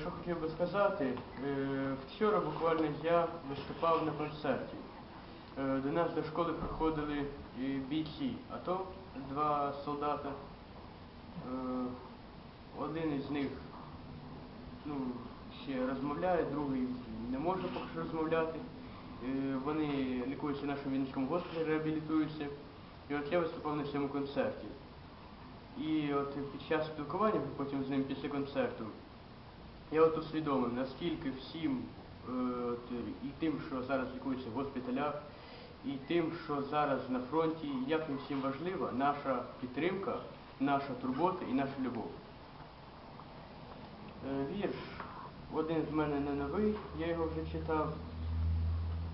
що хотів би сказати, е, вчора буквально я виступав на концерті. Е, До нас до школи приходили бійці, а то два солдата. Е, Один із них ну, ще розмовляє, другий не може поки що розмовляти. Вони лікуються в нашому Вінницькому госпіталі, реабілітуються. І от я виступав на цьому концерті. І от під час спілкування, потім з ним після концерту, я от усвідомив, наскільки всім, е, і тим, що зараз лікуються в госпіталях, і тим, що зараз на фронті, як їм всім важлива наша підтримка, наша турбота і наша любов. Е, Вірш, один з мене не новий, я його вже читав,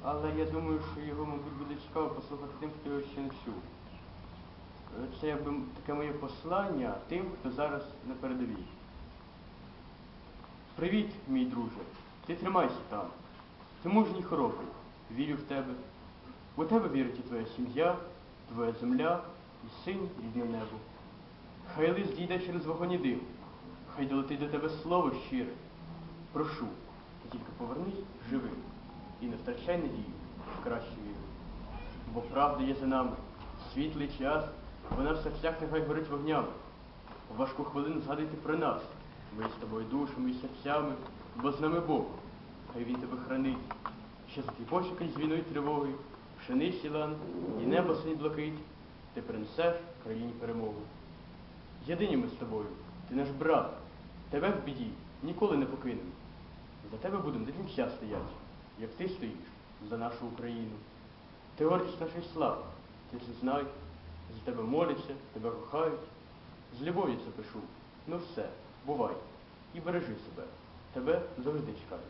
але я думаю, що його, мабуть, буде цікаво послухати тим, хто його ще не чув. Е, Це якби таке моє послання тим, хто зараз на передовій. Привіт, мій друже. Ти тримайся там. Ти мужній хоробрий. Вірю в тебе. У тебе вірить і твоя сім'я, твоя земля і син рідне небо. Хай лист дійде через вогонь і дим. Хай долетить до тебе слово щире. Прошу, ти тільки повернись живим і не втрачай надію в кращу віру. Бо правда є за нами, світлий час, вона в серцях нехай горить вогнями. Важку хвилину згадуйте про нас. Ми з тобою душами і серцями, бо з нами Бог. Хай він тебе хранить. Пошукай з війною тривоги, пшениці лан і небо синь блакить, ти принесеш країні перемогу. Єдині ми з тобою, ти наш брат, тебе в біді ніколи не покинемо. За тебе будемо до кінця стоять, як ти стоїш за нашу Україну. Ти гордість нашої слави, ти це знай, за тебе моляться, тебе кохають. З любов'ю це пишу. Ну все, бувай. І бережи себе. Тебе завжди чекаю.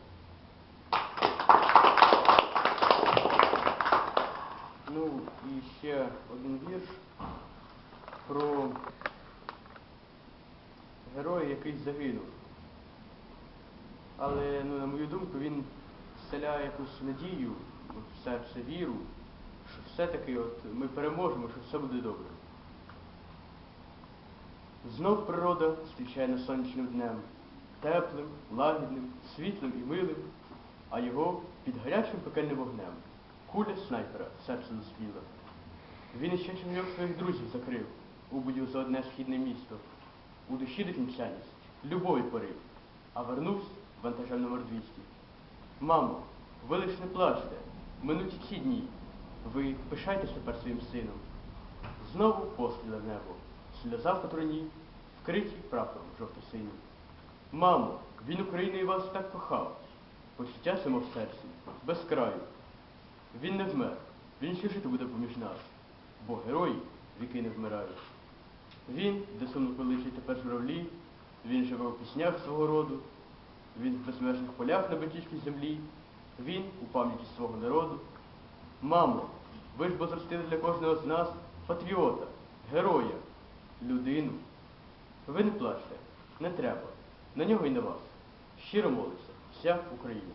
Ну і ще один вірш про героя, який загинув. Але, ну, на мою думку, він вселяє якусь надію в серце віру, що все-таки от ми переможемо, що все буде добре. Знов природа зустрічає нас сонячним днем, теплим, лагідним, світлим і милим, а його під гарячим пекельним вогнем. Куля снайпера серце заспіла. Він іще чоловік своїх друзів закрив, убудів за одне східне місто. У душі до кінчаність, любові порив, а вернувся вантажем номер 200. Мамо, ви лиш не плачте, минуть ці дні. Ви пишайтесь тепер своїм сином. Знову постріли небо, сльоза в труні, вкриті прапором жовто-синім. Мамо, він Україною вас так кохав, почуття само в серці, без краю. Він не вмер, він ще жити буде поміж нас, бо герої віки не вмирають. Він, де сумно колишить тепер журавлі, він живе у піснях свого роду, він в безмежних полях на батьківській землі, він у пам'яті свого народу. Мамо, ви ж бо зростили для кожного з нас патріота, героя, людину. Ви не плачте, не треба, на нього й на вас. Щиро молиться вся Україна.